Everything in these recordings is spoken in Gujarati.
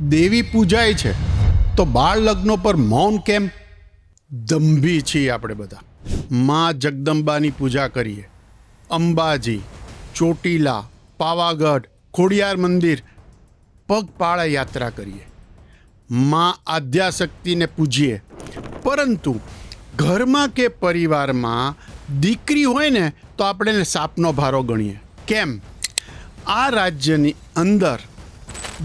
દેવી પૂજાય છે, તો બાળ લગ્નો પર મૌન કેમ? દંભી છીએ આપણે બધા. માં જગદંબાની પૂજા કરીએ. અંબાજી, ચોટીલા, પાવાગઢ, ખોડિયાર મંદિર પગપાળા યાત્રા કરીએ. માં આદ્યાશક્તિને પૂજીએ. પરંતુ ઘરમાં કે પરિવારમાં દીકરી હોય ને, તો આપણે સાપનો ભારો ગણીએ. કેમ? આ રાજ્યની અંદર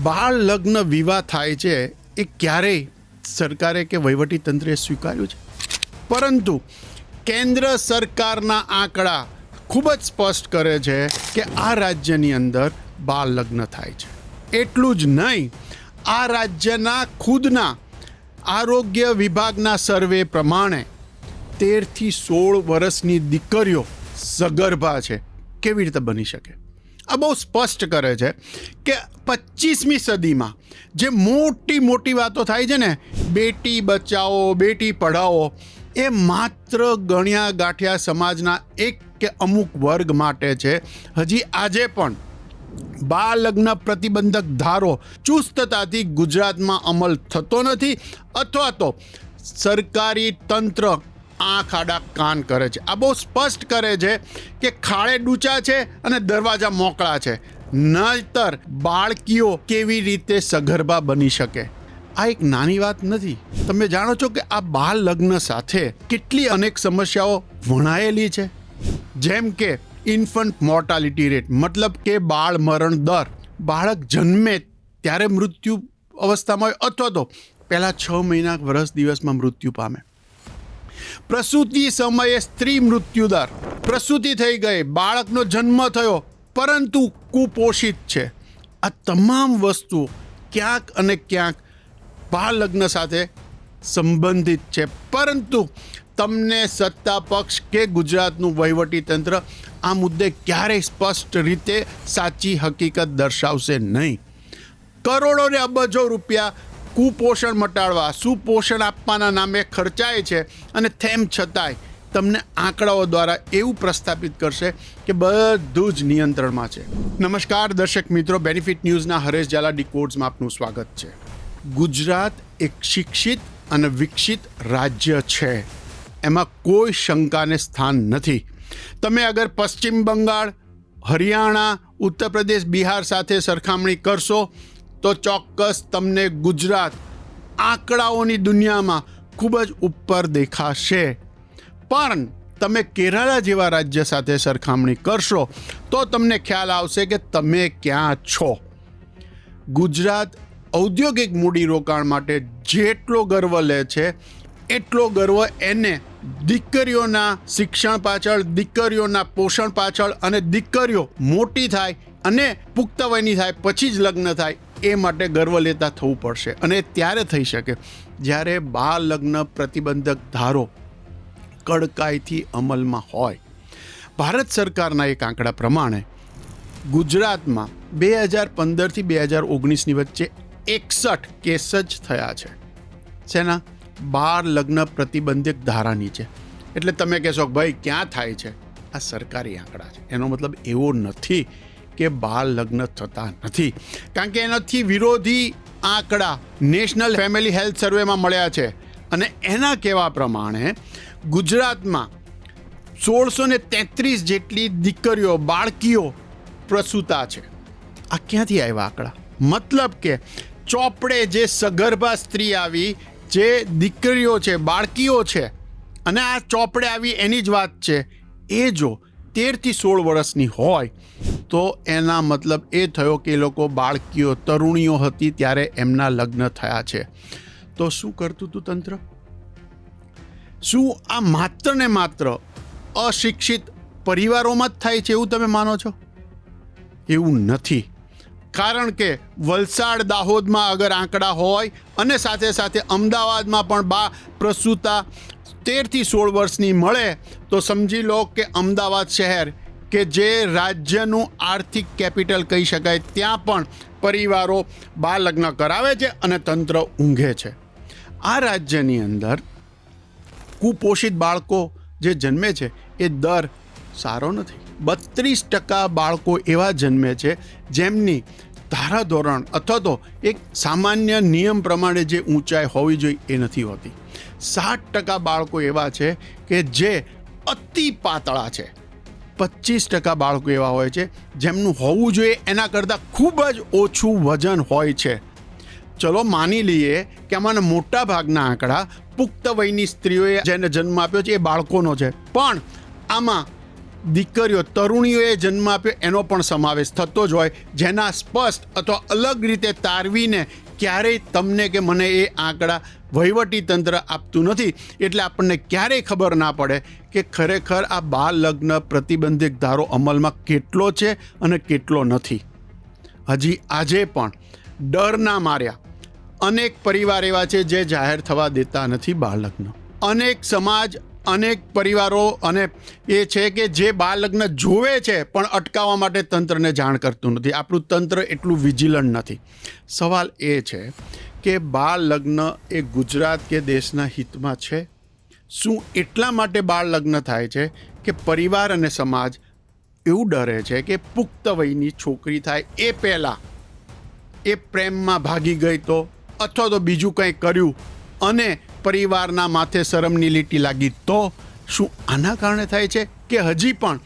બાળ લગ્ન વિવાહ થાય છે, એ ક્યારેય સરકારે કે વહીવટી તંત્રે સ્વીકાર્યું છે? પરંતુ કેન્દ્ર સરકારના આંકડા ખૂબ જ સ્પષ્ટ કરે છે કે આ રાજ્યની અંદર બાળ લગ્ન થાય છે. એટલું જ નહીં, આ રાજ્યના ખુદના આરોગ્ય વિભાગના સર્વે પ્રમાણે તેરથી સોળ વર્ષની દીકરીઓ સગર્ભા છે. કેવી રીતે બની શકે? આ બહુ સ્પષ્ટ કરે છે કે પચીસમી સદીમાં જે મોટી મોટી વાતો થાય છે ને, બેટી બચાવો, બેટી પઢાવો, એ માત્ર ગણ્યા ગાંઠિયા સમાજના એક કે અમુક વર્ગ માટે છે. હજી આજે પણ બાળ લગ્ન પ્રતિબંધક ધારો ચુસ્તતાથી ગુજરાતમાં અમલ થતો નથી, અથવા તો સરકારી તંત્ર આંખ આડા કાન કરે છે. આ બહુ સ્પષ્ટ કરે છે કે ખાડે ડૂચા છે અને દરવાજા મોકળા છે. નહીતર બાળકીઓ કેવી રીતે સગર્ભા બની શકે? આ એક નાની વાત નથી. તમે જાણો છો કે આ બાળ લગ્ન સાથે કેટલી અનેક સમસ્યાઓ વણાયેલી છે? જેમ કે ઇન્ફન્ટ મોર્ટાલિટી રેટ મતલબ કે બાળ મરણ દર. બાળક જન્મે ત્યારે મૃત્યુ અવસ્થામાં હોય અથવા તો પહેલાં છ મહિના વર્ષ દિવસમાં મૃત્યુ પામે. પ્રસૂતિ સમયે સ્ત્રી મૃત્યુદર. પ્રસૂતિ થઈ ગઈ, બાળકનો જન્મ થયો, પરંતુ કુપોષિત છે. આ તમામ વસ્તુઓ ક્યાંક અને ક્યાંક બાળલગ્ન સાથે સંબંધિત છે. પરંતુ તમને સત્તા પક્ષ કે ગુજરાતનું વહીવટી તંત્ર આ મુદ્દે ક્યારેય સ્પષ્ટ રીતે સાચી હકીકત દર્શાવશે નહીં. કરોડો ને અબજો રૂપિયા કુપોષણ મટાડવા, સુપોષણ આપવાના નામે ખર્ચાય છે અને તેમ છતાંય તમને આંકડાઓ દ્વારા એવું પ્રસ્થાપિત કરશે કે બધું જ નિયંત્રણમાં છે. નમસ્કાર, દર્શક મિત્રો બેનિફિટ ન્યૂઝના હરેશ ઝાલા ડિકોડ્સમાં આપનું સ્વાગત છે. ગુજરાત એક શિક્ષિત અને વિકસિત રાજ્ય છે. એમાં કોઈ શંકાને સ્થાન નથી. તમે અગર પશ્ચિમ બંગાળ, હરિયાણા, ઉત્તર પ્રદેશ, બિહાર સાથે સરખામણી કરશો તો ચોક્કસ તમને ગુજરાત આંકડાઓની દુનિયામાં ખૂબ જ ઉપર દેખાશે. પણ તમે કેરાલા જેવા રાજ્ય સાથે સરખામણી કરશો, તો તમને ખ્યાલ આવશે કે તમે ક્યાં છો. ગુજરાત ઔદ્યોગિક મૂડીરોકાણ માટે જેટલો ગર્વ લે છે, એટલો ગર્વ એને દીકરીઓના શિક્ષણ પાછળ, દીકરીઓના પોષણ પાછળ અને દીકરીઓ મોટી થાય અને પુખ્ત વયની થાય, પછી જ લગ્ન થાય એ માટે ગર્વ લેતા થવું પડશે. અને ત્યારે થઈ શકે જ્યારે બાળ લગ્ન પ્રતિબંધક ધારો કડકાઈથી અમલમાં હોય. ભારત સરકારના એક આંકડા પ્રમાણે ગુજરાતમાં બે હજાર પંદરથી બે હજાર ઓગણીસની વચ્ચે એકસઠ કેસ જ થયા છે. શેના? બાર લગ્ન પ્રતિબંધક ધારા નીચે એટલે તમે કહેશો ભાઈ ક્યાં થાય છે? આ સરકારી આંકડા છે. એનો મતલબ એવો નથી કે બાળ લગ્ન થતા નથી. કારણ કે એનાથી વિરોધી આંકડા નેશનલ ફેમિલી હેલ્થ સર્વેમાં મળ્યા છે. અને એના કહેવા પ્રમાણે ગુજરાતમાં સોળસો ને તેત્રીસ જેટલી દીકરીઓ, બાળકીઓ પ્રસૂતા છે. આ ક્યાંથી આવ્યા આંકડા? મતલબ કે ચોપડે જે સગર્ભા સ્ત્રી આવી, જે દીકરીઓ છે, બાળકીઓ છે, અને આ ચોપડે આવી એની જ વાત છે. એ જો તેરથી સોળ વર્ષની હોય તો એના મતલબ એ થયો કે એ લોકો બાળકીઓ, તરુણીઓ હતી ત્યારે એમના લગ્ન થયા છે. તો શું કરતું હતું તંત્ર? શું આ માત્ર ને માત્ર અશિક્ષિત પરિવારોમાં જ થાય છે એવું તમે માનો છો? એવું નથી. કારણ કે વલસાડ, દાહોદમાં અગર આંકડા હોય અને સાથે સાથે અમદાવાદમાં પણ બા પ્રસૂતા તેરથી સોળ વર્ષની મળે, તો સમજી લો કે અમદાવાદ શહેર કે જે રાજ્યનું આર્થિક કેપિટલ કહી શકાય, ત્યાં પણ પરિવારો બાળ લગ્ન કરાવે છે અને તંત્ર ઊંઘે છે. આ રાજ્યની અંદર કુપોષિત બાળકો જે જન્મે છે, એ દર સારો નથી. બત્રીસ ટકા બાળકો એવા જન્મે છે, જેમની ધારાધોરણ અથવા તો એક સામાન્ય નિયમ પ્રમાણે જે ઊંચાઈ હોવી જોઈએ એ નથી હોતી. સાઠ ટકા બાળકો એવા છે કે જે અતિ પાતળા છે. પચીસ ટકા બાળકો એવા હોય છે જેમનું હોવું જોઈએ એના કરતાં ખૂબ જ ઓછું વજન હોય છે. ચલો માની લઈએ કે આમાંના મોટા ભાગના આંકડા પુખ્ત વયની સ્ત્રીઓએ જેને જન્મ આપ્યો છે એ બાળકોનો છે. પણ આમાં દીકરીઓ તરુણીઓએ જન્મ આપ્યો એનો પણ સમાવેશ થતો જ હોય. જેના સ્પષ્ટ અથવા અલગ રીતે તારવીને ક્યારેય તમને કે મને એ આંકડા વહીવટી તંત્ર આપતું નથી. એટલે આપણને ક્યારેય ખબર ના પડે કે ખરેખર આ બાળ લગ્ન પ્રતિબંધિત ધારો અમલમાં કેટલો છે અને કેટલો નથી. હજી આજે પણ ડર ના માર્યા. અનેક પરિવાર એવા છે જે જાહેર થવા દેતા નથી બાળ લગ્ન અનેક સમાજ અનેક પરિવારો અને એ છે કે જે બાળલગ્ન જોવે છે, પણ અટકાવવા માટે તંત્રને જાણ કરતું નથી. આપણું તંત્ર એટલું વિજિલન્ટ નથી. સવાલ એ છે કે બાળલગ્ન એ ગુજરાત કે દેશના હિતમાં છે? શું એટલા માટે બાળલગ્ન થાય છે કે પરિવાર અને સમાજ એવું ડરે છે કે પુખ્ત વયની છોકરી થાય એ પહેલાં એ પ્રેમમાં ભાગી ગઈ તો અથવા તો બીજું કંઈ કર્યું અને પરિવારના માથે શરમની લીટી લાગી તો શું આના કારણે થાય છે કે હજી પણ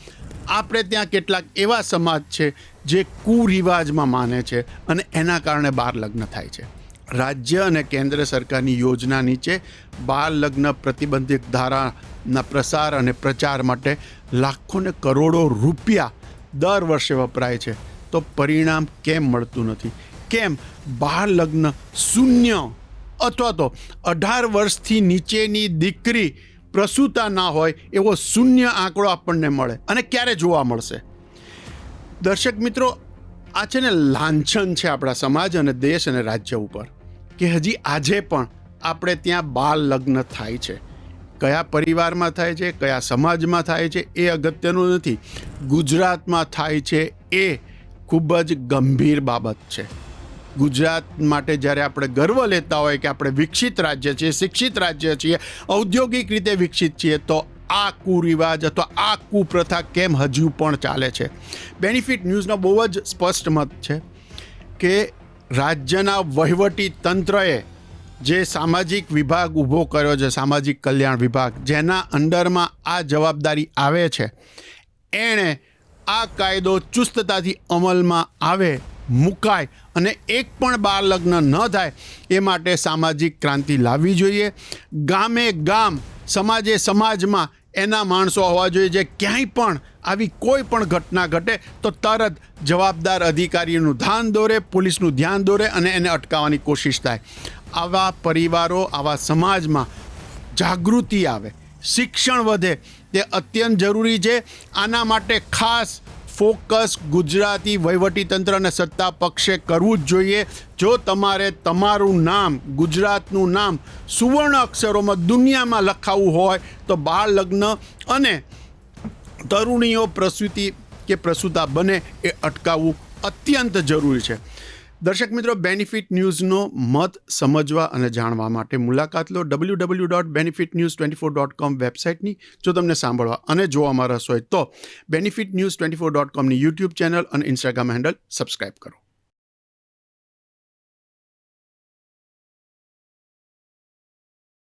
આપણે ત્યાં કેટલાક એવા સમાજ છે જે કુરિવાજમાં માને છે અને એના કારણે બાર લગ્ન થાય છે. રાજ્ય અને કેન્દ્ર સરકારની યોજના નીચે બાળ લગ્ન પ્રતિબંધિત ધારાના પ્રસાર અને પ્રચાર માટે લાખો ને કરોડો રૂપિયા દર વર્ષે વપરાય છે. તો પરિણામ કેમ મળતું નથી? કેમ બાળ લગ્ન શૂન્ય અથવા તો અઢાર વર્ષથી નીચેની દીકરી પ્રસૂતા ના હોય એવો શૂન્ય આંકડો આપણને મળે અને ક્યારે જોવા મળશે? દર્શક મિત્રો, આ છે ને લાંછન છે આપણા સમાજ અને દેશ અને રાજ્ય ઉપર કે હજી આજે પણ આપણે ત્યાં બાળ લગ્ન થાય છે. કયા પરિવારમાં થાય છે, કયા સમાજમાં થાય છે, એ અગત્યનું નથી. ગુજરાતમાં થાય છે એ ખૂબ જ ગંભીર બાબત છે. ગુજરાત માટે જ્યારે આપણે ગર્વ લેતા હોય કે આપણે વિકસિત રાજ્ય છીએ, શિક્ષિત રાજ્ય છીએ, ઔદ્યોગિક રીતે વિકસિત છીએ, તો આ કુરિવાજ અથવા આ કુપ્રથા કેમ હજુ પણ ચાલે છે? બેનિફિટ ન્યૂઝનો બહુ જ સ્પષ્ટ મત છે કે રાજ્યના વહીવટી તંત્રએ જે સામાજિક વિભાગ ઊભો કર્યો છે, સામાજિક કલ્યાણ વિભાગ, જેના અંડરમાં આ જવાબદારી આવે છે, એણે આ કાયદો ચુસ્તતાથી અમલમાં આવે મુકાય અને એક પણ બાળ લગ્ન ન થાય એ માટે સામાજિક ક્રાંતિ લાવવી જોઈએ. ગામે ગામ, સમાજે સમાજમાં એના માણસો હોવા જોઈએ જે ક્યાંય પણ આવી કોઈ પણ ઘટના ઘટે તો તરત જવાબદાર અધિકારીનું ધ્યાન દોરે, પોલીસનું ધ્યાન દોરે અને એને અટકાવવાની કોશિશ થાય. આવા પરિવારો, આવા સમાજમાં જાગૃતિ આવે, શિક્ષણ વધે તે અત્યંત જરૂરી છે. આના માટે ખાસ ફોકસ ગુજરાતી વહીવટીતંત્ર અને સત્તા પક્ષે કરવું જ જોઈએ. જો તમારે તમારું નામ, ગુજરાતનું નામ, સુવર્ણ અક્ષરોમાં દુનિયામાં લખાવવું હોય, તો બાળ લગ્ન અને તરુણીઓ પ્રસૂતિ કે પ્રસૂતા બને એ અટકાવવું અત્યંત જરૂરી છે. દર્શક મિત્રો બેનિફિટ ન્યૂઝનો મત સમજવા અને જાણવા માટે મુલાકાત લો W W dot benefit news twenty four dot com વેબસાઇટની, જો તમને સાંભળવા અને જોવામાં રસ હોય તો benefit news twenty four dot કોમની YouTube channel અને ઇન્સ્ટાગ્રામ હેન્ડલ સબસ્ક્રાઇબ કરો.